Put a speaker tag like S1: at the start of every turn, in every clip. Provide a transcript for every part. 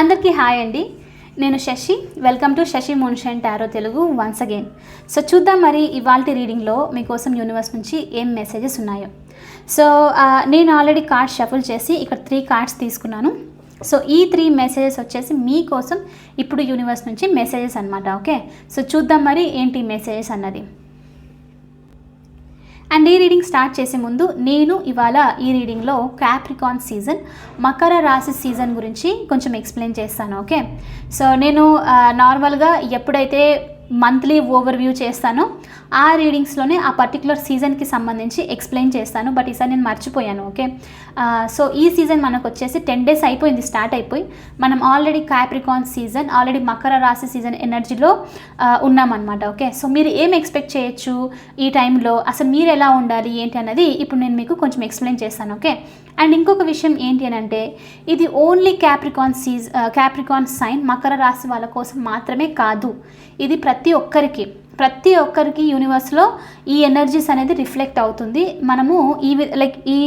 S1: అందరికీ హాయ్ అండి. నేను Shashi. Welcome to Shashi మోన్షన్ tarot Telugu once again so చూద్దాం మరి ఇవాళ రీడింగ్లో మీకోసం యూనివర్స్ నుంచి ఏం మెసేజెస్ ఉన్నాయో. సో నేను ఆల్రెడీ కార్డ్స్ షఫుల్ చేసి ఇక్కడ త్రీ కార్డ్స్ తీసుకున్నాను. సో ఈ త్రీ మెసేజెస్ వచ్చేసి మీకోసం ఇప్పుడు యూనివర్స్ నుంచి మెసేజెస్ అనమాట ఓకే సో చూద్దాం మరి ఏంటి మెసేజెస్ అన్నది. అండ్ ఈ రీడింగ్ స్టార్ట్ చేసే ముందు నేను ఇవాళ ఈ రీడింగ్లో క్యాప్రికాన్ సీజన్ మకర రాశి సీజన్ గురించి కొంచెం ఎక్స్ప్లెయిన్ చేస్తాను ఓకే సో నేను uh, నార్మల్గా ఎప్పుడైతే మంత్లీ ఓవర్ వ్యూ చేస్తాను. ఆ రీడింగ్స్లోనే ఆ పర్టికులర్ సీజన్కి సంబంధించి ఎక్స్ప్లెయిన్ చేస్తాను. బట్ ఈసారి నేను మర్చిపోయాను ఓకే సో ఈ సీజన్ మనకు వచ్చేసి టెన్ డేస్ అయిపోయింది స్టార్ట్ అయిపోయి. మనం already Capricorn season already Makar రాశి సీజన్ ఎనర్జీలో ఉన్నామన్నమాట ఓకే సో మీరు ఏం ఎక్స్పెక్ట్ చేయొచ్చు ఈ టైంలో అసలు మీరు ఎలా ఉండాలి? ఏంటి అన్నది ఇప్పుడు నేను మీకు కొంచెం ఎక్స్ప్లెయిన్ చేస్తాను ఓకే అండ్ ఇంకొక విషయం ఏంటి అని అంటే ఇది ఓన్లీ క్యాప్రికాన్ సీజ్ క్యాప్రికాన్ సైన్ మకర రాశి వాళ్ళ కోసం మాత్రమే కాదు. ఇది ప్రతి ఒక్కరికి ప్రతి ఒక్కరికి యూనివర్స్లో ఈ ఎనర్జీస్ అనేది రిఫ్లెక్ట్ అవుతుంది. మనము ఈ లైక్ ఈ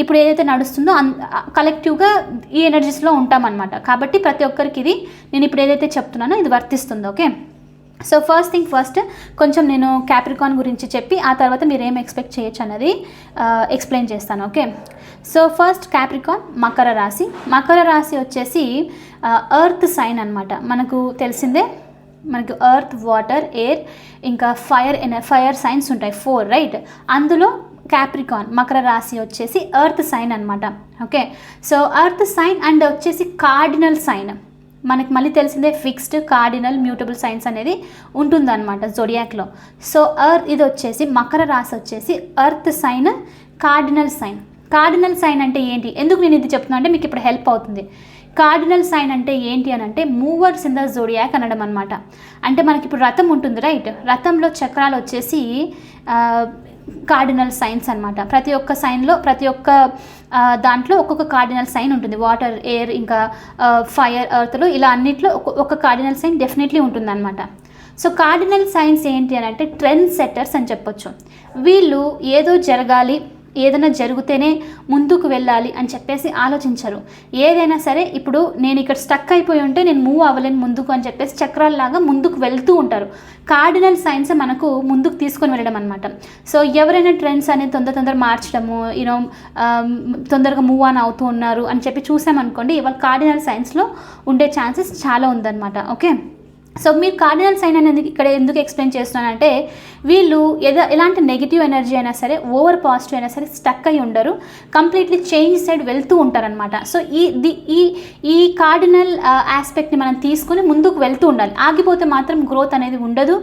S1: ఇప్పుడు ఏదైతే నడుస్తుందో అన్ కలెక్టివ్గా ఈ ఎనర్జీస్లో ఉంటామన్నమాట. కాబట్టి ప్రతి ఒక్కరికి ఇది నేను ఇప్పుడు ఏదైతే చెప్తున్నానో ఇది వర్తిస్తుంది okay? So first thing first కొంచెం నేను క్యాప్రికాన్ గురించి చెప్పి ఆ తర్వాత మీరు ఏం ఎక్స్పెక్ట్ చేయొచ్చు అన్నది ఎక్స్ప్లెయిన్ చేస్తాను ఓకే సో ఫస్ట్ క్యాప్రికాన్ మకర రాశి. మకర రాశి వచ్చేసి ఎర్త్ సైన్ అన్నమాట. మనకు తెలిసిందే మనకు ఎర్త్ వాటర్ ఎయిర్ ఇంకా ఫైర్ ఫైర్ సైన్స్ ఉంటాయి ఫోర్ రైట్ అందులో క్యాప్రికాన్ మకర రాశి వచ్చేసి ఎర్త్ సైన్ అన్నమాట okay so earth sign and వచ్చేసి కార్డినల్ సైన్ మనకి మళ్ళీ తెలిసిందే ఫిక్స్డ్ కార్డినల్ మ్యూటబుల్ సైన్స్ అనేది ఉంటుందన్నమాట జొడియాక్లో సో అర్త్ ఇది వచ్చేసి మకర రాశి వచ్చేసి earth sign cardinal sign cardinal sign అంటే ఏంటి? ఎందుకు నేను ఇది చెప్తున్నా అంటే మీకు ఇప్పుడు హెల్ప్ అవుతుంది. కార్డినల్ సైన్ అంటే ఏంటి అని అంటే మూవర్స్ ఇన్ ద జోడియాక్ అనడం అనమాట అంటే మనకి ఇప్పుడు రథం ఉంటుంది రైట్ రథంలో చక్రాలు వచ్చేసి కార్డినల్ సైన్స్ అనమాట ప్రతి ఒక్క సైన్లో ప్రతి ఒక్క దాంట్లో ఒక్కొక్క కార్డినల్ సైన్ ఉంటుంది. వాటర్ ఎయిర్ ఇంకా ఫైర్ ఎర్త్లో ఇలా అన్నిట్లో ఒక్క ఒక కార్డినల్ సైన్ డెఫినెట్లీ ఉంటుందన్నమాట. సో కార్డినల్ సైన్స్ ఏంటి అని అంటే ట్రెండ్ సెట్టర్స్ అని చెప్పొచ్చు. వీళ్ళు ఏదో జరగాలి ఏదైనా జరిగితేనే ముందుకు వెళ్ళాలి అని చెప్పేసి ఆలోచించరు. ఏదైనా సరే ఇప్పుడు నేను ఇక్కడ స్టక్ అయిపోయి ఉంటే నేను మూవ్ అవ్వలేను ముందుకు అని చెప్పేసి చక్రాలలాగా ముందుకు వెళ్తూ ఉంటారు. కార్డినల్ సైన్స్ మనకు ముందుకు తీసుకొని వెళ్ళడం అనమాట సో ఎవరైనా ట్రెండ్స్ అనేది తొందర తొందర మార్చడము యూనో um, తొందరగా మూవ్ ఆన్ అవుతూ ఉన్నారు అని చెప్పి చూసామనుకోండి ఇవాళ కార్డినల్ సైన్స్లో ఉండే ఛాన్సెస్ చాలా ఉందన్నమాట. ఓకే సో మీరు కార్డినల్ సైన్ అనేది ఇక్కడ ఎందుకు ఎక్స్ప్లెయిన్ చేస్తున్నానంటే వీళ్ళు ఏదో ఎలాంటి నెగిటివ్ ఎనర్జీ అయినా సరే ఓవర్ పాజిటివ్ అయినా సరే స్టక్ అయి ఉండరు. కంప్లీట్లీ చేంజ్ సైడ్ వెళ్తూ ఉంటారనమాట సో ఈ ది ఈ ఈ కార్డినల్ ఆస్పెక్ట్ని మనం తీసుకుని ముందుకు వెళ్తూ ఉండాలి. ఆగిపోతే మాత్రం గ్రోత్ అనేది ఉండదు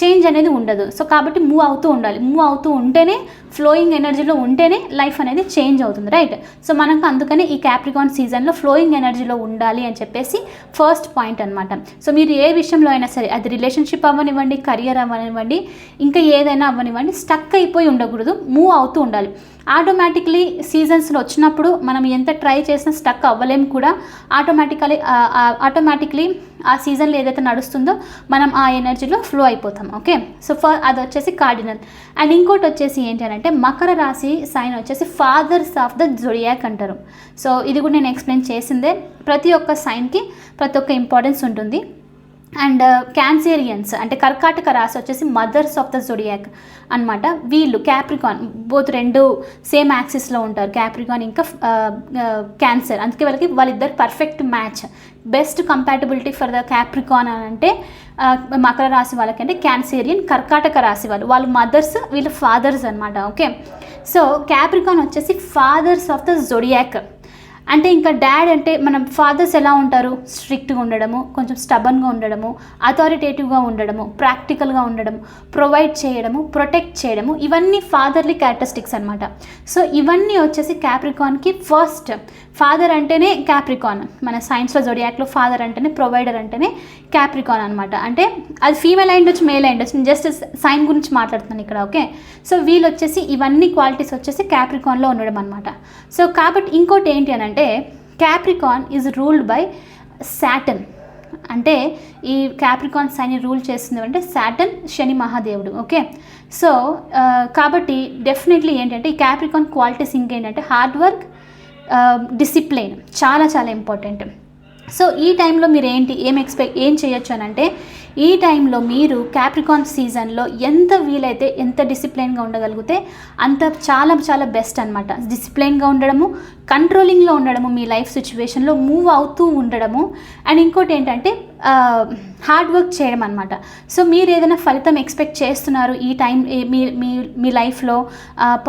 S1: చేంజ్ అనేది ఉండదు. సో కాబట్టి మూవ్ అవుతూ ఉండాలి. మూవ్ అవుతూ ఉంటేనే ఫ్లోయింగ్ ఎనర్జీలో ఉంటేనే లైఫ్ అనేది చేంజ్ అవుతుంది. రైట్? సో మనకు అందుకనే ఈ క్యాప్రికాన్ సీజన్లో ఫ్లోయింగ్ ఎనర్జీలో ఉండాలి అని చెప్పేసి ఫస్ట్ పాయింట్ అనమాట సో మీరు ఏ విషయం విషయంలో అయినా సరే అది రిలేషన్షిప్ అవ్వనివ్వండి కెరియర్ అవ్వనివ్వండి ఇంకా ఏదైనా అవ్వనివ్వండి స్టక్ అయిపోయి ఉండకూడదు మూవ్ అవుతూ ఉండాలి. ఆటోమేటిక్లీ సీజన్స్లో వచ్చినప్పుడు మనం ఎంత ట్రై చేసినా స్టక్ అవ్వలేం కూడా. ఆటోమేటికలీ ఆటోమేటిక్లీ ఆ సీజన్లో ఏదైతే నడుస్తుందో మనం ఆ ఎనర్జీలో ఫ్లో అయిపోతాం ఓకే సో ఫర్ అది వచ్చేసి కార్డినల్ అండ్ ఇంకోటి వచ్చేసి ఏంటి అని అంటే మకర రాశి సైన్ వచ్చేసి ఫాదర్స్ ఆఫ్ ద జొడియాక్ అంటారు. సో ఇది కూడా నేను ఎక్స్ప్లెయిన్ చేసిందే. ప్రతి ఒక్క సైన్కి ప్రతి ఒక్క ఇంపార్టెన్స్ ఉంటుంది. అండ్ క్యాన్సేరియన్స్ అంటే కర్కాటక రాశి వచ్చేసి మదర్స్ ఆఫ్ ద జొడియాక్ అనమాట వీళ్ళు క్యాప్రికాన్ బోత్ రెండు సేమ్ యాక్సిస్లో ఉంటారు. క్యాప్రికాన్ ఇంకా క్యాన్సర్ అందుకే వాళ్ళకి వాళ్ళిద్దరు perfect match best compatibility for the Capricorn అని అంటే మకర రాశి వాళ్ళకి అంటే క్యాన్సేరియన్ కర్కాటక రాశి వాళ్ళు. వాళ్ళు మదర్స్ వీళ్ళ ఫాదర్స్ అనమాట ఓకే సో క్యాప్రికాన్ వచ్చేసి ఫాదర్స్ ఆఫ్ ద జొడియాక్ అంటే ఇంకా డాడ్ అంటే మనం ఫాదర్స్ ఎలా ఉంటారు? స్ట్రిక్ట్గా ఉండడము కొంచెం స్టబన్గా ఉండడము అథారిటేటివ్గా ఉండడము ప్రాక్టికల్గా ఉండడము ప్రొవైడ్ చేయడము ప్రొటెక్ట్ చేయడము ఇవన్నీ ఫాదర్లీ క్యారెక్టరిస్టిక్స్ అనమాట సో ఇవన్నీ వచ్చేసి క్యాప్రికాన్కి ఫస్ట్. ఫాదర్ అంటేనే క్యాప్రికాన్ మన సైన్స్లో జొడియాక్లో ఫాదర్ అంటేనే ప్రొవైడర్ అంటేనే క్యాప్రికాన్ అనమాట అంటే అది ఫీమేల్ అయి ఉండొచ్చు మేల్ అయి ఉండొచ్చు. జస్ట్ సైన్ గురించి మాట్లాడుతున్నాను ఇక్కడ ఓకే సో వీళ్ళు వచ్చేసి ఇవన్నీ క్వాలిటీస్ వచ్చేసి క్యాప్రికాన్లో ఉండడం అనమాట సో కాబట్టి ఇంకోటి ఏంటి అని అంటే Capricorn is ruled by Saturn అంటే ఈ క్యాప్రికాన్ సైని రూల్ చేస్తుంది అంటే శాటన్ శని మహాదేవుడు ఓకే సో కాబట్టి డెఫినెట్లీ ఏంటంటే ఈ క్యాప్రికాన్ క్వాలిటీస్ ఇంకేంటంటే హార్డ్ వర్క్ డిసిప్లైన్ చాలా చాలా ఇంపార్టెంట్ సో ఈ టైంలో మీరు ఏంటి ఏం ఎక్స్పెక్ట్ ఏం చేయొచ్చు అని అంటే ఈ టైంలో మీరు క్యాప్రికాన్ సీజన్లో ఎంత వీలైతే ఎంత డిసిప్లైన్గా ఉండగలిగితే అంత చాలా చాలా బెస్ట్ అనమాట డిసిప్లైన్గా ఉండడము కంట్రోలింగ్లో ఉండడము మీ లైఫ్ సిచ్యువేషన్లో మూవ్ అవుతూ ఉండడము. అండ్ ఇంకోటి ఏంటంటే హార్డ్ వర్క్ చేయడం అనమాట సో మీరు ఏదైనా ఫలితం ఎక్స్పెక్ట్ చేస్తున్నారు ఈ టైం మీ మీ మీ లైఫ్లో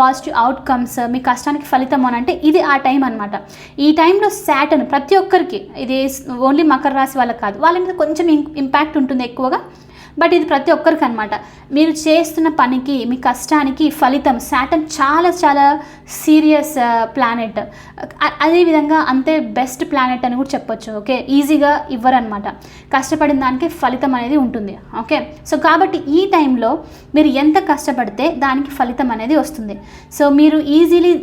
S1: పాజిటివ్ అవుట్కమ్స్ మీ కష్టానికి ఫలితం అని అంటే ఇది ఆ టైం అనమాట ఈ టైంలో శాటన్ ప్రతి ఒక్కరికి ఇది ఓన్లీ మకర రాశి వాళ్ళకి కాదు. వాళ్ళ మీద కొంచెం ఇంపాక్ట్ ఉంటుంది ఎక్కువగా. బట్ ఇది ప్రతి ఒక్కరికి అనమాట మీరు చేస్తున్న పనికి మీ కష్టానికి ఫలితం. శాటన్ చాలా చాలా సీరియస్ ప్లానెట్ అదేవిధంగా అంతే బెస్ట్ ప్లానెట్ అని కూడా చెప్పొచ్చు ఓకే? ఈజీగా ఇవ్వరనమాట కష్టపడిన దానికి ఫలితం అనేది ఉంటుంది ఓకే? సో కాబట్టి ఈ టైంలో మీరు ఎంత కష్టపడితే దానికి ఫలితం అనేది వస్తుంది. సో మీరు ఈజీలీ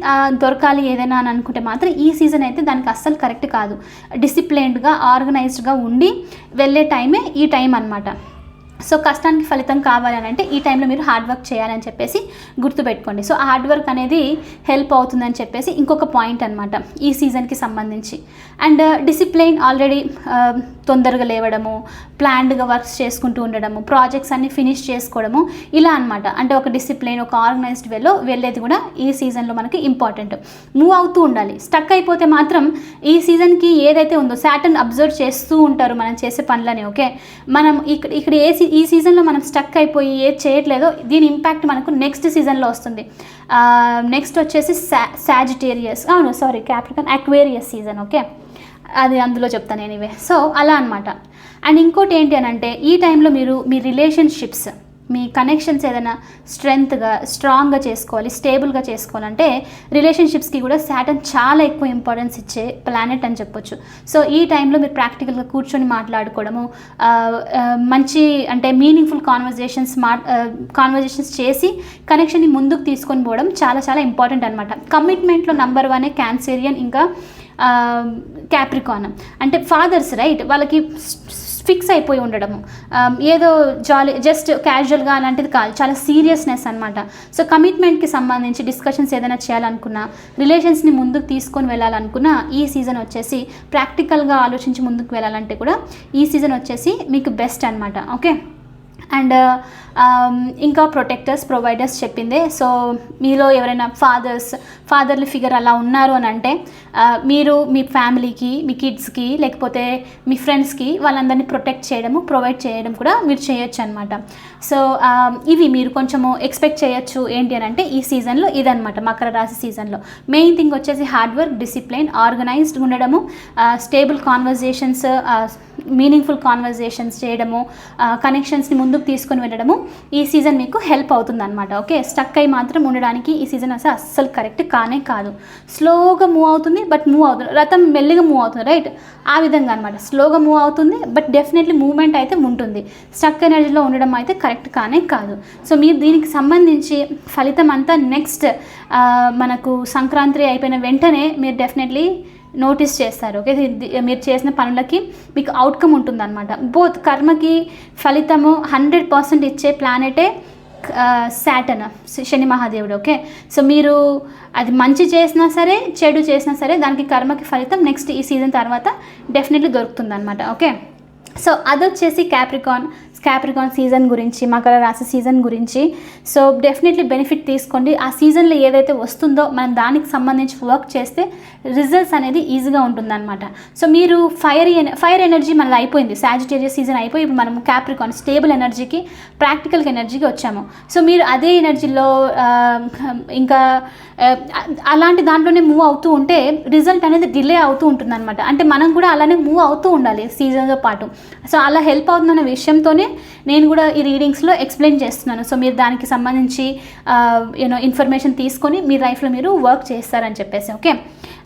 S1: దొరకాలి ఏదైనా అని అనుకుంటే మాత్రం ఈ సీజన్ అయితే దానికి అస్సలు కరెక్ట్ కాదు. డిసిప్లైన్డ్గా ఆర్గనైజ్డ్గా ఉండి వెళ్ళే టైమే ఈ టైం అనమాట సో కష్టానికి ఫలితం కావాలని అంటే ఈ టైంలో మీరు హార్డ్ వర్క్ చేయాలని చెప్పేసి గుర్తుపెట్టుకోండి. సో హార్డ్ వర్క్ అనేది హెల్ప్ అవుతుందని చెప్పేసి ఇంకొక పాయింట్ అనమాట ఈ సీజన్కి సంబంధించి. అండ్ డిసిప్లైన్ ఆల్రెడీ తొందరగా లేవడము ప్లాన్డ్గా వర్క్స్ చేసుకుంటూ ఉండడము ప్రాజెక్ట్స్ అన్ని ఫినిష్ చేసుకోవడము ఇలా అనమాట అంటే ఒక డిసిప్లిన్ ఒక ఆర్గనైజ్డ్ వేలో వెళ్ళేది కూడా ఈ సీజన్లో మనకి ఇంపార్టెంట్. మూవ్ అవుతూ ఉండాలి. స్టక్ అయిపోతే మాత్రం ఈ సీజన్కి ఏదైతే ఉందో శాటర్న్ అబ్జర్వ్ చేస్తూ ఉంటారు మనం చేసే పనులని ఓకే? మనం ఇక్కడ ఇక్కడ ఏ ఈ సీజన్లో మనం స్టక్ అయిపోయి ఏది చేయట్లేదో దీని ఇంపాక్ట్ మనకు నెక్స్ట్ సీజన్లో వస్తుంది. నెక్స్ట్ వచ్చేసి సా సాజిటేరియస్. అవును sorry Capricorn Aquarius season okay? అది అందులో చెప్తాను నేనివే సో అలా అనమాట అండ్ ఇంకోటి ఏంటి అని అంటే ఈ టైంలో మీరు మీ రిలేషన్షిప్స్ మీ కనెక్షన్స్ ఏదైనా స్ట్రెంగ్త్గా స్ట్రాంగ్గా చేసుకోవాలి స్టేబుల్గా చేసుకోవాలంటే రిలేషన్షిప్స్కి కూడా శాటన్ చాలా ఎక్కువ ఇంపార్టెన్స్ ఇచ్చే ప్లానెట్ అని చెప్పొచ్చు. సో ఈ టైంలో మీరు ప్రాక్టికల్గా కూర్చొని మాట్లాడుకోవడము మంచి అంటే మీనింగ్ఫుల్ కాన్వర్జేషన్స్ మా కాన్వర్జేషన్స్ చేసి కనెక్షన్ని ముందుకు తీసుకొని పోవడం చాలా చాలా ఇంపార్టెంట్ అనమాట కమిట్మెంట్లో నంబర్ వన్ క్యాన్సేరియన్ ఇంకా క్యాప్రికాన్ అంటే ఫాదర్స్ రైట్ వాళ్ళకి ఫిక్స్ అయిపోయి ఉండడము. ఏదో జాలీ జస్ట్ క్యాజువల్గా అలాంటిది కాదు. చాలా సీరియస్నెస్ అనమాట సో కమిట్మెంట్కి సంబంధించి డిస్కషన్స్ ఏదైనా చేయాలనుకున్నా రిలేషన్స్ని ముందుకు తీసుకొని వెళ్ళాలనుకున్నా ఈ సీజన్ వచ్చేసి ప్రాక్టికల్గా ఆలోచించి ముందుకు వెళ్ళాలంటే కూడా ఈ సీజన్ వచ్చేసి మీకు బెస్ట్ అనమాట ఓకే అండ్ Um, ఇంకా ప్రొటెక్టర్స్ ప్రొవైడర్స్ చెప్పిందే. సో మీలో ఎవరైనా ఫాదర్స్ ఫాదర్లు ఫిగర్ అలా ఉన్నారు అని అంటే uh, మీరు మీ ఫ్యామిలీకి మీ కిడ్స్కి లేకపోతే మీ ఫ్రెండ్స్కి వాళ్ళందరినీ ప్రొటెక్ట్ చేయడము ప్రొవైడ్ చేయడం కూడా మీరు చేయొచ్చు అనమాట సో um, ఇవి మీరు కొంచెము ఎక్స్పెక్ట్ చేయొచ్చు ఏంటి అని అంటే ఈ సీజన్లో ఇదనమాట మకర రాశి సీజన్లో మెయిన్ థింగ్ వచ్చేసి హార్డ్ వర్క్ డిసిప్లిన్ ఆర్గనైజ్డ్ ఉండడము స్టేబుల్ కాన్వర్జేషన్స్ మీనింగ్ఫుల్ కాన్వర్జేషన్స్ చేయడము uh, కనెక్షన్స్ని ముందుకు తీసుకొని వెళ్ళడము ఈ సీజన్ మీకు హెల్ప్ అవుతుందన్నమాట. ఓకే? స్టక్ అయి మాత్రం ఉండడానికి ఈ సీజన్ అసలు అస్సలు కరెక్ట్ కానే కాదు. స్లోగా మూవ్ అవుతుంది బట్ మూవ్ అవుతుంది. రథం మెల్లిగా మూవ్ అవుతుంది రైట్? ఆ విధంగా అనమాట స్లోగా మూవ్ అవుతుంది బట్ డెఫినెట్లీ మూవ్మెంట్ అయితే ఉంటుంది. స్టక్ ఎనర్జీలో ఉండడం అయితే కరెక్ట్ కానే కాదు. సో మీరు దీనికి సంబంధించి ఫలితం అంతా నెక్స్ట్ మనకు సంక్రాంతి అయిపోయిన వెంటనే మీరు డెఫినెట్లీ నోటీస్ చేస్తారు ఓకే? మీరు చేసిన పనులకి మీకు అవుట్కమ్ ఉంటుందన్నమాట. బోత్ కర్మకి ఫలితము హండ్రెడ్ పర్సెంట్ ఇచ్చే ప్లానెటే శాటన్ శని మహాదేవుడు ఓకే? సో మీరు అది మంచి చేసినా సరే చెడు చేసినా సరే దానికి కర్మకి ఫలితం నెక్స్ట్ ఈ సీజన్ తర్వాత డెఫినెట్లీ దొరుకుతుంది అనమాట ఓకే? సో అదొచ్చేసి క్యాప్రికాన్ క్యాప్రికాన్ సీజన్ గురించి మకర రాశి సీజన్ గురించి. సో డెఫినెట్లీ బెనిఫిట్ తీసుకోండి. ఆ సీజన్లో ఏదైతే వస్తుందో మనం దానికి సంబంధించి వర్క్ చేస్తే రిజల్ట్స్ అనేది ఈజీగా ఉంటుందన్నమాట. సో మీరు ఫైర్ ఫైర్ ఎనర్జీ మనది అయిపోయింది. సాజిటేరియస్ సీజన్ అయిపోయి ఇప్పుడు మనం క్యాప్రికాన్ స్టేబుల్ ఎనర్జీకి ప్రాక్టికల్ ఎనర్జీకి వచ్చాము. సో మీరు అదే ఎనర్జీలో ఇంకా అలాంటి దాంట్లోనే మూవ్ అవుతూ ఉంటే రిజల్ట్ అనేది డిలే అవుతూ ఉంటుంది అనమాట అంటే మనం కూడా అలానే మూవ్ అవుతూ ఉండాలి సీజన్తో పాటు. సో అలా హెల్ప్ అవుతుందన్న విషయంతోనే నేను కూడా ఈ రీడింగ్స్లో ఎక్స్ప్లెయిన్ చేస్తున్నాను. సో మీరు దానికి సంబంధించి యూనో ఇన్ఫర్మేషన్ తీసుకొని మీ లైఫ్లో మీరు వర్క్ చేస్తారని చెప్పేసి ఓకే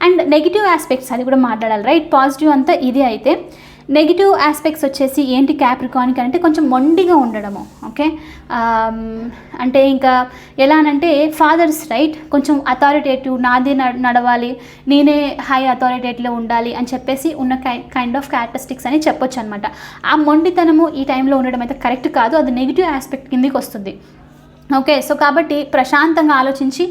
S1: అండ్ నెగిటివ్ ఆస్పెక్ట్స్ అది కూడా మాట్లాడాలి రైట్ పాజిటివ్ అంతా ఇది అయితే. నెగిటివ్ ఆస్పెక్ట్స్ వచ్చేసి ఏంటి క్యాప్రికానిక్ అంటే కొంచెం మొండిగా ఉండడము ఓకే um, అంటే ఇంకా ఎలా అనంటే ఫాదర్స్ రైట్ కొంచెం అథారిటేటివ్ నాదే నడవాలి నేనే హై అథారిటేటివ్లో ఉండాలి అని చెప్పేసి ఉన్న కైండ్ ఆఫ్ క్యారెక్టరిస్టిక్స్ అని చెప్పొచ్చు అనమాట ఆ మొండితనము ఈ టైంలో ఉండడం అయితే కరెక్ట్ కాదు అది నెగిటివ్ ఆస్పెక్ట్ కిందికి వస్తుంది. ఓకే సో కాబట్టి ప్రశాంతంగా ఆలోచించి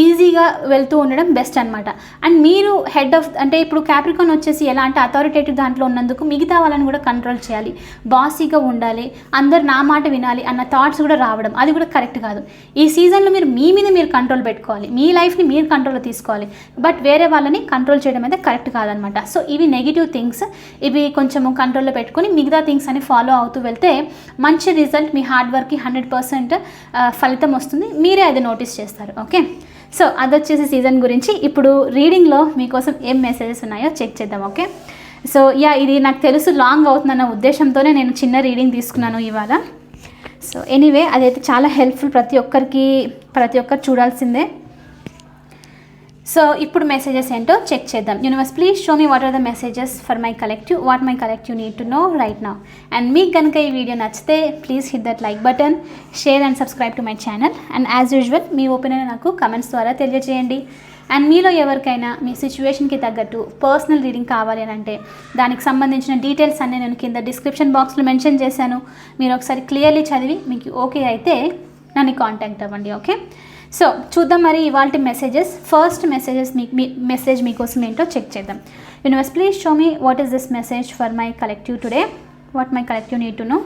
S1: ఈజీగా వెళ్తూ ఉండడం బెస్ట్ అనమాట అండ్ మీరు హెడ్ ఆఫ్ అంటే ఇప్పుడు క్యాప్రికాన్ వచ్చేసి ఎలా అంటే అథారిటేటివ్ దాంట్లో ఉన్నందుకు మిగతా వాళ్ళని కూడా కంట్రోల్ చేయాలి. బాసీగా ఉండాలి అందరు నా మాట వినాలి అన్న థాట్స్ కూడా రావడం అది కూడా కరెక్ట్ కాదు. ఈ సీజన్లో మీరు మీ మీద మీరు కంట్రోల్ పెట్టుకోవాలి మీ లైఫ్ని మీరు కంట్రోల్లో తీసుకోవాలి. బట్ వేరే వాళ్ళని కంట్రోల్ చేయడం అయితే కరెక్ట్ కాదనమాట సో ఇవి నెగిటివ్ థింగ్స్ ఇవి కొంచెము కంట్రోల్లో పెట్టుకొని మిగతా థింగ్స్ అని ఫాలో అవుతూ వెళ్తే మంచి రిజల్ట్ మీ హార్డ్ వర్క్కి హండ్రెడ్ పర్సెంట్ ఫలితం వస్తుంది మీరే అది నోటీస్ చేస్తారు ఓకే? సో అది వచ్చేసి సీజన్ గురించి. ఇప్పుడు రీడింగ్లో మీకోసం ఏం మెసేజెస్ ఉన్నాయో చెక్ చేద్దాం ఓకే? సో యా ఇది నాకు తెలుసు లాంగ్ అవుతుందన్న ఉద్దేశంతోనే నేను చిన్న రీడింగ్ తీసుకున్నాను ఇవాళ. సో ఎనీవే అదైతే చాలా హెల్ప్ఫుల్ ప్రతి ఒక్కరికి ప్రతి ఒక్కరు చూడాల్సిందే. సో ఇప్పుడు మెసేజెస్ ఏంటో చెక్ చేద్దాం. Universe please show me what are the messages for my collective what my collective need to know right now and మీకు కనుక ఈ వీడియో నచ్చితే please hit that like button share and subscribe to my channel and as usual me opinion నాకు comments ద్వారా తెలియజేయండి. And మీలో ఎవరికైనా మీ సిచ్యువేషన్కి తగ్గట్టు పర్సనల్ రీడింగ్ కావాలి అని అంటే దానికి సంబంధించిన డీటెయిల్స్ అన్నీ నేను కింద డిస్క్రిప్షన్ బాక్స్లో మెన్షన్ చేశాను. మీరు ఒకసారి క్లియర్లీ చదివి మీకు ఓకే అయితే నన్ను కాంటాక్ట్ అవ్వండి ఓకే సో చూద్దాం మరి ఇవాళ మెసేజెస్ ఫస్ట్ మెసేజెస్ మీ మీ మెసేజ్ మీకోసం ఏంటో చెక్ చేద్దాం. Universe please show me what is this message for my collective today what my collective need to know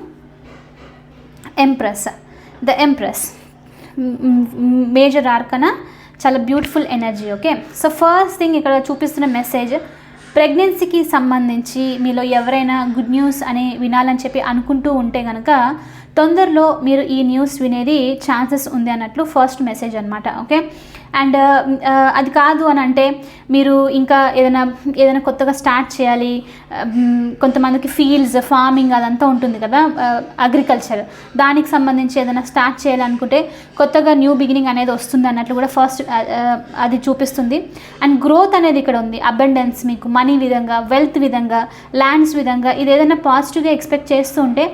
S1: empress the empress major arcana చాలా beautiful energy okay so first thing ఇక్కడ చూపిస్తున్న message ప్రెగ్నెన్సీకి సంబంధించి మీలో ఎవరైనా good news అని వినాలని చెప్పి అనుకుంటూ ఉంటే కనుక తొందరలో మీరు ఈ న్యూస్ వినేది ఛాన్సెస్ ఉంది అన్నట్లు ఫస్ట్ మెసేజ్ అనమాట ఓకే అండ్ uh, uh, అది కాదు అని అంటే మీరు ఇంకా ఏదైనా ఏదైనా కొత్తగా స్టార్ట్ చేయాలి um, కొంతమందికి ఫీల్డ్స్ ఫార్మింగ్ అదంతా ఉంటుంది కదా uh, అగ్రికల్చర్ దానికి సంబంధించి ఏదైనా స్టార్ట్ చేయాలనుకుంటే కొత్తగా న్యూ బిగినింగ్ అనేది వస్తుంది అన్నట్లు కూడా ఫస్ట్ అది చూపిస్తుంది. అండ్ గ్రోత్ అనేది ఇక్కడ ఉంది. అబెండెన్స్ మీకు మనీ విధంగా వెల్త్ విధంగా ల్యాండ్స్ విధంగా ఇది ఏదైనా పాజిటివ్గా ఎక్స్పెక్ట్ చేస్తూ ఉంటే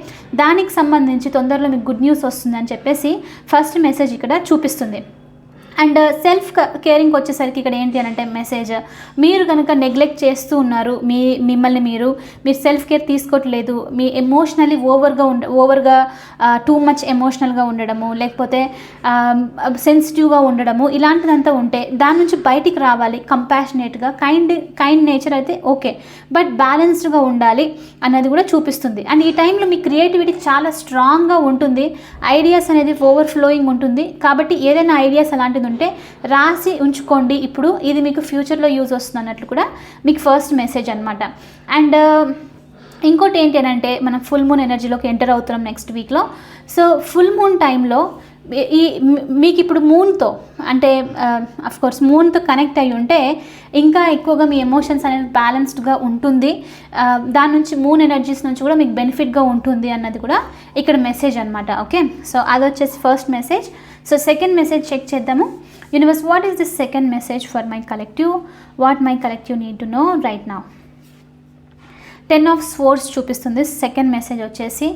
S1: దానికి సంబంధించి తొందరలో మీకు గుడ్ న్యూస్ వస్తుంది అని చెప్పేసి ఫస్ట్ మెసేజ్ ఇక్కడ చూపిస్తుంది. అండ్ సెల్ఫ్ కేరింగ్ వచ్చేసరికి ఇక్కడ ఏంటి అని అంటే మెసేజ్. మీరు కనుక నెగ్లెక్ట్ చేస్తూ ఉన్నారు మీ మిమ్మల్ని మీరు మీరు సెల్ఫ్ కేర్ తీసుకోవట్లేదు మీ ఎమోషనలీ ఓవర్గా ఉండ ఓవర్గా టూ మచ్ ఎమోషనల్గా ఉండడము లేకపోతే సెన్సిటివ్గా ఉండడము ఇలాంటిదంతా ఉంటే దాని నుంచి బయటికి రావాలి కంపాషనేట్గా కైండ్ కైండ్ నేచర్ అయితే ఓకే బట్ బ్యాలెన్స్డ్గా ఉండాలి అన్నది కూడా చూపిస్తుంది. అండ్ ఈ టైంలో మీ క్రియేటివిటీ చాలా స్ట్రాంగ్గా ఉంటుంది ఐడియాస్ అనేది ఓవర్ ఫ్లోయింగ్ ఉంటుంది కాబట్టి ఏదైనా ఐడియాస్ అలాంటిది ఉంటే రాసి ఉంచుకోండి. ఇప్పుడు ఇది మీకు ఫ్యూచర్లో యూజ్ వస్తుంది అన్నట్లు కూడా మీకు ఫస్ట్ మెసేజ్ అనమాట అండ్ uh, ఇంకోటి ఏంటి అని అంటే మనం ఫుల్ మూన్ ఎనర్జీలోకి ఎంటర్ అవుతున్నాం నెక్స్ట్ వీక్లో. సో ఫుల్ మూన్ టైంలో ఈ మీకు ఇప్పుడు మూన్తో అంటే uh, కోర్స్ మూన్తో కనెక్ట్ అయి ఉంటే ఇంకా ఎక్కువగా మీ ఎమోషన్స్ అనేది బ్యాలెన్స్డ్గా ఉంటుంది. Uh, దాని నుంచి మూన్ ఎనర్జీస్ నుంచి కూడా మీకు బెనిఫిట్గా ఉంటుంది అన్నది కూడా ఇక్కడ మెసేజ్ అనమాట ఓకే? సో అది వచ్చేసి first message. So second message check చేద్దాము. Universe what is this second message for my collective what my collective need to know right now ten of swords చూపిస్తుంది. సెకండ్ మెసేజ్ వచ్చేసి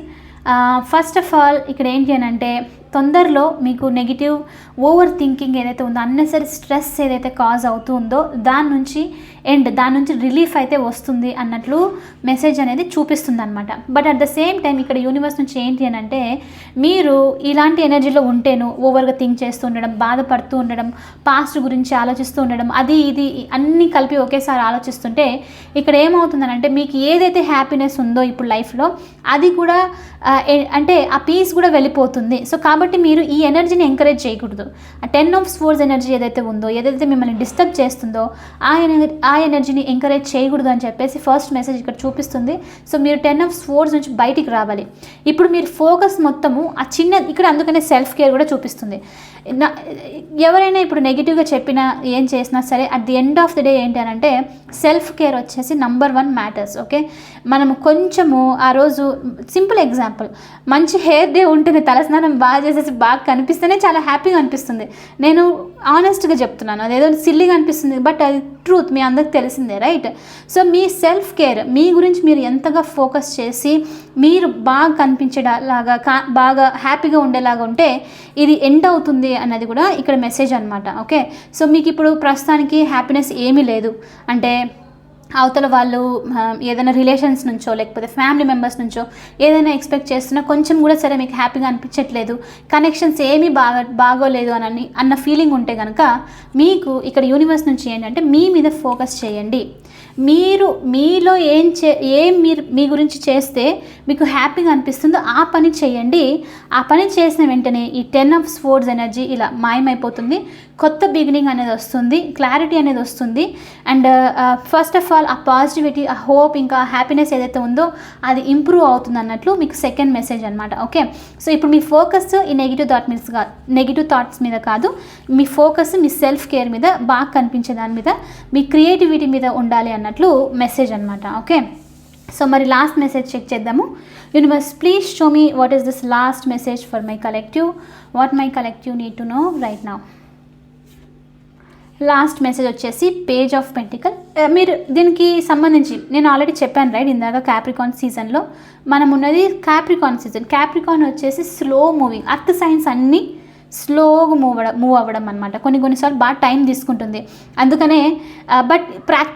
S1: first of all ఇక్కడ ఏంటి అని అంటే తొందరలో మీకు negative over thinking ఏదైతే ఉందో అన్నెసరీ స్ట్రెస్ ఏదైతే కాజ్ అవుతుందో దాని నుంచి ఎండ్ దాని నుంచి రిలీఫ్ అయితే వస్తుంది అన్నట్లు మెసేజ్ అనేది చూపిస్తుంది అనమాట but at the same time ఇక్కడ యూనివర్స్ నుంచి ఏంటి అని అంటే మీరు ఇలాంటి ఎనర్జీలో ఉంటేను ఓవర్గా థింక్ చేస్తూ ఉండడం బాధపడుతూ ఉండడం పాస్ట్ గురించి ఆలోచిస్తూ ఉండడం అది ఇది అన్నీ కలిపి ఒకేసారి ఆలోచిస్తుంటే ఇక్కడ ఏమవుతుందనంటే మీకు ఏదైతే హ్యాపీనెస్ ఉందో ఇప్పుడు లైఫ్లో అది కూడా అంటే ఆ పీస్ కూడా వెళ్ళిపోతుంది. సో కాబట్టి మీరు ఈ ఎనర్జీని ఎంకరేజ్ చేయకూడదు. ఆ టెన్ ఆఫ్ స్పోర్ట్స్ ఎనర్జీ ఏదైతే ఉందో ఏదైతే మిమ్మల్ని డిస్టర్బ్ చేస్తుందో ఆ ఎనర్జీ ఆ ఎనర్జీని ఎంకరేజ్ చేయకూడదు అని చెప్పేసి ఫస్ట్ మెసేజ్ ఇక్కడ చూపిస్తుంది. సో మీరు టెన్ ఆఫ్ స్పోర్ట్స్ నుంచి బయటికి రావాలి. ఇప్పుడు మీరు ఫోకస్ మొత్తము ఆ చిన్న ఇక్కడ అందుకనే సెల్ఫ్ కేర్ కూడా చూపిస్తుంది. నా ఎవరైనా ఇప్పుడు నెగిటివ్గా చెప్పినా ఏం చేసినా సరే at the end of the day ఏంటి అని అంటే సెల్ఫ్ కేర్ వచ్చేసి నంబర్ వన్ మ్యాటర్స్ ఓకే మనము కొంచెము ఆ రోజు సింపుల్ ఎగ్జాంపుల్ మంచి హెయిర్ డే ఉంటుంది తలస్నానం బాగా చేసేసి బాగా కనిపిస్తేనే చాలా హ్యాపీగా అనిపిస్తుంది. నేను ఆనెస్ట్గా చెప్తున్నాను అదేదో సిల్లీగా అనిపిస్తుంది బట్ అది ట్రూత్ మీ అందరికి తెలిసిందే రైట్ సో మీ సెల్ఫ్ కేర్ మీ గురించి మీరు ఎంతగా ఫోకస్ చేసి మీరు బాగా కనిపించేలాగా కా బాగా హ్యాపీగా ఉండేలాగా ఉంటే ఇది ఎండ్ అవుతుంది అన్నది కూడా ఇక్కడ మెసేజ్ అనమాట ఓకే సో మీకు ఇప్పుడు ప్రస్తుతానికి హ్యాపీనెస్ ఏమీ లేదు. అంటే అవతల వాళ్ళు ఏదైనా రిలేషన్స్ నుంచో లేకపోతే ఫ్యామిలీ మెంబర్స్ నుంచో ఏదైనా ఎక్స్పెక్ట్ చేస్తున్నా కొంచెం కూడా సరే మీకు హ్యాపీగా అనిపించట్లేదు కనెక్షన్స్ ఏమీ బాగా బాగోలేదు అని అన్న ఫీలింగ్ ఉంటే కనుక మీకు ఇక్కడ యూనివర్స్ నుంచి ఏంటంటే మీ మీద ఫోకస్ చేయండి. మీరు మీలో ఏం చే ఏం మీరు మీ గురించి చేస్తే మీకు హ్యాపీగా అనిపిస్తుందో ఆ పని చేయండి. ఆ పని చేసిన వెంటనే ఈ టెన్ ఆఫ్ స్పోర్ట్స్ ఎనర్జీ ఇలా మాయమైపోతుంది కొత్త బిగినింగ్ అనేది వస్తుంది క్లారిటీ అనేది వస్తుంది. అండ్ ఫస్ట్ ఆఫ్ ఆల్ ఆ పాజిటివిటీ ఆ హోప్ ఇంకా హ్యాపీనెస్ ఏదైతే ఉందో అది ఇంప్రూవ్ అవుతుంది అన్నట్లు మీకు సెకండ్ మెసేజ్ అనమాట ఓకే సో ఇప్పుడు మీ ఫోకస్ ఈ నెగిటివ్ థాట్ మీద కాదు నెగిటివ్ థాట్స్ మీద కాదు మీ ఫోకస్ మీ సెల్ఫ్ కేర్ మీద బాగా కనిపించే దాని మీద మీ క్రియేటివిటీ మీద ఉండాలి అన్నట్లు మెసేజ్ అనమాట ఓకే సో మరి లాస్ట్ మెసేజ్ చెక్ చేద్దాము. Universe please show me what is this last message for my collective what my collective need to know right now last message వచ్చేసి పేజ్ ఆఫ్ పెంటికల్. మీరు దీనికి సంబంధించి నేను already చెప్పాను right ఇందాక Capricorn సీజన్లో మనం ఉన్నది క్యాప్రికాన్ సీజన్ క్యాప్రికాన్ వచ్చేసి స్లో మూవింగ్ అర్త్ సైన్స్ అన్నీ స్లోగా మూవ్ మూవ్ అవ్వడం అనమాట కొన్ని కొన్నిసార్లు బాగా టైం తీసుకుంటుంది. అందుకనే బట్ ప్రాక్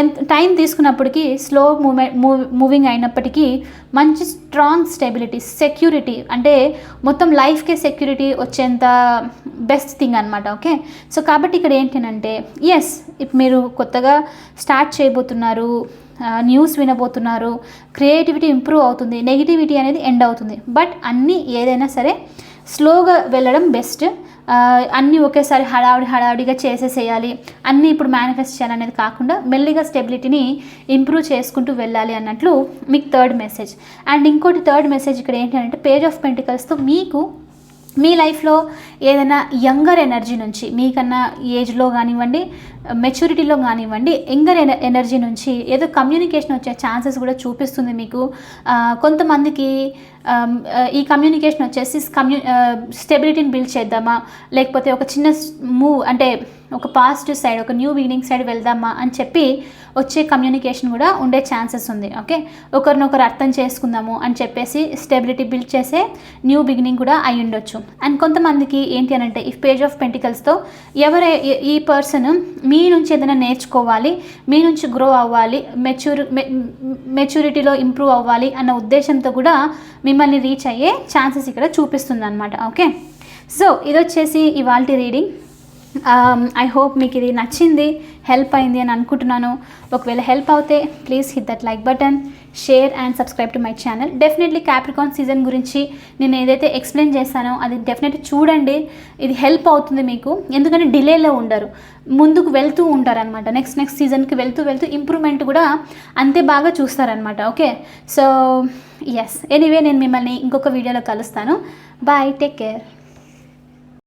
S1: ఎంత టైం తీసుకున్నప్పటికీ స్లో మూవ్మెంట్ మూవ్ మూవింగ్ అయినప్పటికీ మంచి స్ట్రాంగ్ స్టెబిలిటీ సెక్యూరిటీ అంటే మొత్తం లైఫ్కే సెక్యూరిటీ వచ్చేంత బెస్ట్ థింగ్ అనమాట ఓకే? సో కాబట్టి ఇక్కడ ఏంటంటే ఎస్ ఇప్పుడు మీరు కొత్తగా స్టార్ట్ చేయబోతున్నారు న్యూస్ వినబోతున్నారు క్రియేటివిటీ ఇంప్రూవ్ అవుతుంది నెగిటివిటీ అనేది ఎండ్ అవుతుంది. బట్ అన్నీ ఏదైనా సరే స్లోగా వెళ్ళడం బెస్ట్. అన్నీ ఒకేసారి హడావిడి హడావిడిగా చేసేసేయాలి. అన్నీ ఇప్పుడు మేనిఫెస్ట్ చేయాలనేది కాకుండా మెల్లిగా స్టెబిలిటీని ఇంప్రూవ్ చేసుకుంటూ వెళ్ళాలి అన్నట్లు మీకు థర్డ్ మెసేజ్ అండ్ ఇంకోటి థర్డ్ మెసేజ్ ఇక్కడ ఏంటంటే పేజ్ ఆఫ్ పెంటికల్స్తో మీకు మీ లైఫ్లో ఏదైనా యంగర్ ఎనర్జీ నుంచి మీకన్నా ఏజ్లో కానివ్వండి మెచ్యూరిటీలో కానివ్వండి యంగర్ ఎనర్జీ నుంచి ఏదో కమ్యూనికేషన్ వచ్చే ఛాన్సెస్ కూడా చూపిస్తుంది మీకు. కొంతమందికి Um, uh, ఈ కమ్యూనికేషన్ వచ్చేసి కమ్యూ స్టెబిలిటీని బిల్డ్ చేద్దామా? లేకపోతే ఒక చిన్న మూవ్ అంటే ఒక పాజిటివ్ సైడ్ ఒక న్యూ బిగినింగ్ సైడ్ వెళ్దామా అని చెప్పి వచ్చే కమ్యూనికేషన్ కూడా ఉండే ఛాన్సెస్ ఉంది ఓకే ఒకరినొకరు అర్థం చేసుకుందాము అని చెప్పేసి స్టెబిలిటీ బిల్డ్ చేసే న్యూ బిగినింగ్ కూడా అయి ఉండొచ్చు. అండ్ కొంతమందికి ఏంటి అని అంటే ఈ పేజ్ ఆఫ్ పెంటికల్స్తో ఎవరే ఈ- పర్సన్ మీ నుంచి ఏదైనా నేర్చుకోవాలి మీ నుంచి గ్రో అవ్వాలి మెచ్యూర్ మెచ్యూరిటీలో ఇంప్రూవ్ అవ్వాలి అన్న ఉద్దేశంతో కూడా మీ మిమ్మల్ని రీచ్ అయ్యే ఛాన్సెస్ ఇక్కడ చూపిస్తుంది అనమాట ఓకే సో ఇది వచ్చేసి ఇవాళ రీడింగ్ Um, ఐ హోప్ మీకు ఇది నచ్చింది హెల్ప్ అయింది అని అనుకుంటున్నాను. ఒకవేళ హెల్ప్ అవుతే please hit that like button share and subscribe to my channel definitely Capricorn season గురించి నేను ఏదైతే ఎక్స్ప్లెయిన్ చేశానో అది డెఫినెట్లీ చూడండి. ఇది హెల్ప్ అవుతుంది మీకు. ఎందుకంటే డిలేలో ఉండరు. ముందుకు వెళ్తూ ఉంటారనమాట నెక్స్ట్ నెక్స్ట్ సీజన్కి వెళ్తూ వెళ్తూ ఇంప్రూవ్మెంట్ కూడా అంతే బాగా చూస్తారనమాట ఓకే సో ఎస్ ఎనీవే నేను మిమ్మల్ని ఇంకొక వీడియోలో కలుస్తాను. Bye take care